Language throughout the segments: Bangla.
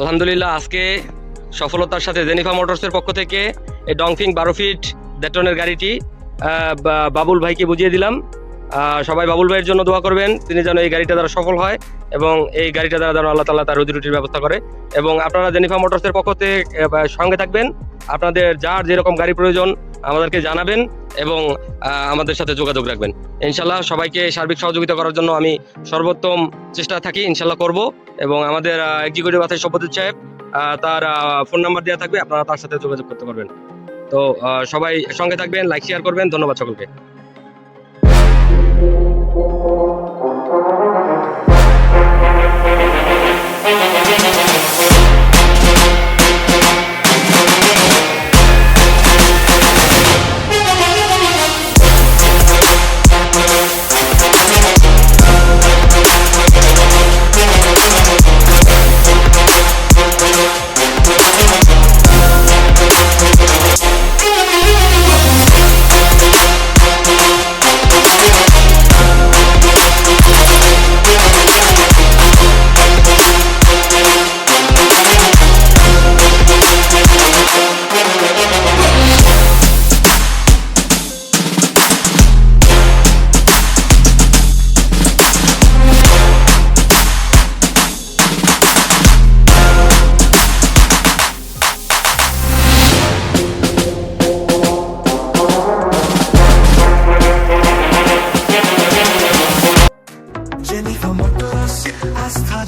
আলহামদুলিল্লাহ, আজকে সফলতার সাথে জেনিফা মোটরসের পক্ষ থেকে এই ডংফিং বারো ফিট দেটনের গাড়িটি বাবুল ভাইকে বুঝিয়ে দিলাম। সবাই বাবুল ভাইয়ের জন্য দোয়া করবেন, তিনি যেন এই গাড়িটা দ্বারা সফল হয় এবং এই গাড়িটা দ্বারা যেন আল্লাহ তাল্লাহ তার রুজি রুটির ব্যবস্থা করে। এবং আপনারা জেনিফা মোটরসের পক্ষ থেকে সঙ্গে থাকবেন। আপনাদের যার যেরকম গাড়ি প্রয়োজন, আমাদেরকে জানাবেন। এবং আমাদের সাথে যোগাযোগ রাখবেন। ইনশাল্লাহ সবাইকে সার্বিক সহযোগিতা করার জন্য আমি সর্বোত্তম চেষ্টা থাকি, ইনশাল্লাহ করব এবং আমাদের এক্সিকিউটিভ আছে সব্যজিৎ সাহেব তার ফোন নাম্বার দেওয়া থাকবে, আপনারা তার সাথে যোগাযোগ করতে পারবেন। তো সবাই সঙ্গে থাকবেন লাইক শেয়ার করবেন, ধন্যবাদ সকলকে।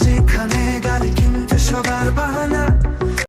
যেখানে